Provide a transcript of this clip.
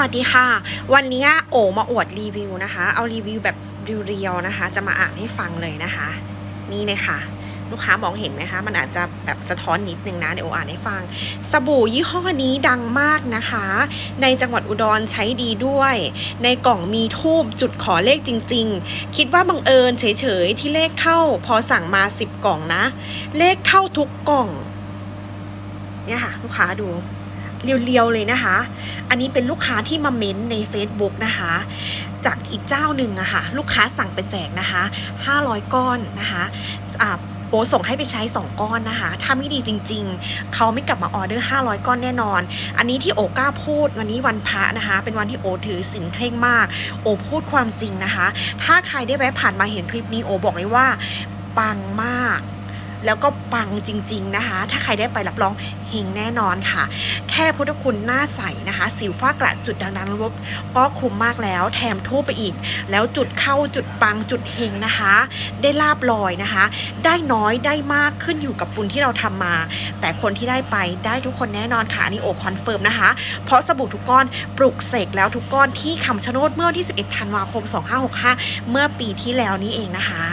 วัสดีค่ะ วันนี้โอมาอวดรีวิวนะคะ เอารีวิวแบบเรียวๆนะคะ จะมาอ่านให้ฟังเลยนะคะ นี่เลยค่ะ ลูกค้ามองเห็นไหมคะ มันอาจจะแบบสะท้อนนิดนึงนะเดี๋ยวโออ่านให้ฟัง สบู่ยี่ห้อนี้ดังมากนะคะ ในจังหวัดอุดรใช้ดีด้วย ในกล่องมีทูบจุดขอเลขจริง ๆ คิดว่าบังเอิญเฉยๆที่เลขเข้า พอสั่งมา 10 กล่องนะ เลขเข้าทุกกล่อง เนี่ยค่ะ ลูกค้าดู เรียวๆเลยนะคะ อันนี้เป็นลูกค้าที่มาเม้นใน Facebook นะคะ จากอีกเจ้าหนึ่งอะค่ะ ลูกค้าสั่งไปแจกนะคะ 500 ก้อนนะคะอ่าโปส่งให้ไปใช้ 2 ก้อนนะคะ ถ้าไม่ดีจริง ๆ เขาไม่กลับมาออเดอร์ 500 ก้อนแน่นอน อันนี้ที่โอกล้าพูดวันนี้วันพระนะคะ เป็นวันที่โอถือสินเคร่งมาก โอพูดความจริงนะคะ ถ้าใครได้แวะผ่านมาเห็นคลิปนี้โอบอกเลยว่าปังมาก แล้วก็ปังจริง ๆนะคะ ถ้าใครได้ไปรับรองเฮงแน่นอนค่ะ แค่พุทธคุณหน้าใสนะคะ สิวฝ้ากระจุดดังๆลบก็คุ้มมากแล้วแถมทูบไปอีก แล้วจุดเข้าจุดปังจุดเฮงนะคะ ได้ลาบลอยนะคะ ได้น้อยได้มากขึ้นอยู่กับบุญที่เราทำมา แต่คนที่ได้ไปได้ทุกคนแน่นอนค่ะอันนี่โอคอนเฟิร์มนะคะ เพราะสบู่ทุกก้อนปลุกเสกแล้วทุกก้อนที่คำชะโนดเมื่อวันที่ 11 ธันวาคม 2565 เมื่อปีที่แล้วนี้เองนะคะ